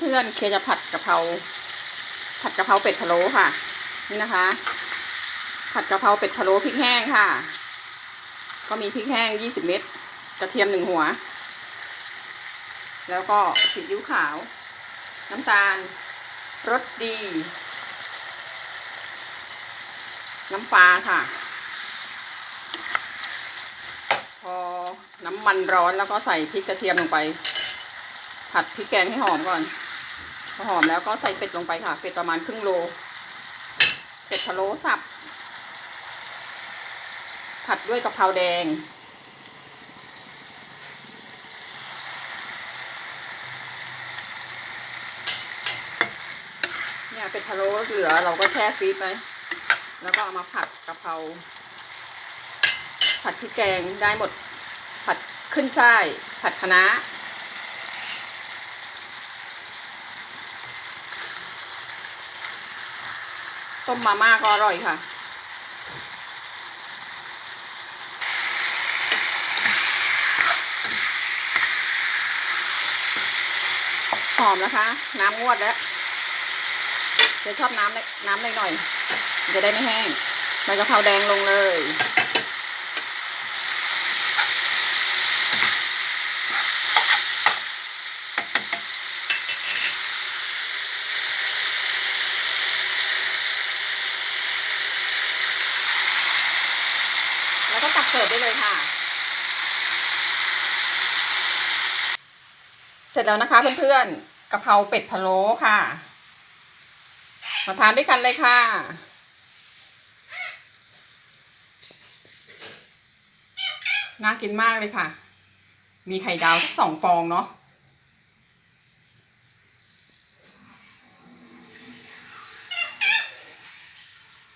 เพื่อนๆ เคจะผัดกะเพรา ผัดกะเพราเป็ดพะโล้ค่ะ นี่นะคะ ผัดกะเพราเป็ดพะโล้พริกแห้งค่ะ ก็มีพริกแห้ง20เม็ด กระเทียมหนึ่งหัว แล้วก็ซีอิ๊วขาว น้ำตาล รสดี น้ำปลาค่ะ พอน้ำมันร้อนแล้วก็ใส่พริกกระเทียมลงไปผัดพริกแกงให้หอมก่อน หอมแล้วก็ใส่เป็ดลงไปค่ะ เป็ดประมาณครึ่งโล เป็ดพะโล้สับ ผัดด้วยกะเพราแดง เนี่ยเป็ดพะโล้เหลือเราก็แช่ฟรีซไป แล้วก็เอามาผัดกะเพรา ผัดพริกแกงได้หมด ผัดขึ้นช่าย ผัดคะน้า ต้มมาม่าก็อร่อยค่ะ หอมนะคะ น้ำงวดแล้วจะชอบน้ำน้ำหน่อยๆจะได้ไม่แห้งใบกะเพราแดงลงเลย ก็ตักเสิร์ฟได้เลยค่ะ เสร็จแล้วนะคะเพื่อนๆกะเพราเป็ดพะโล้ค่ะ มาทานด้วยกันเลยค่ะน่ากินมากเลยค่ะ มีไข่ดาวทั้งสองฟองเนาะ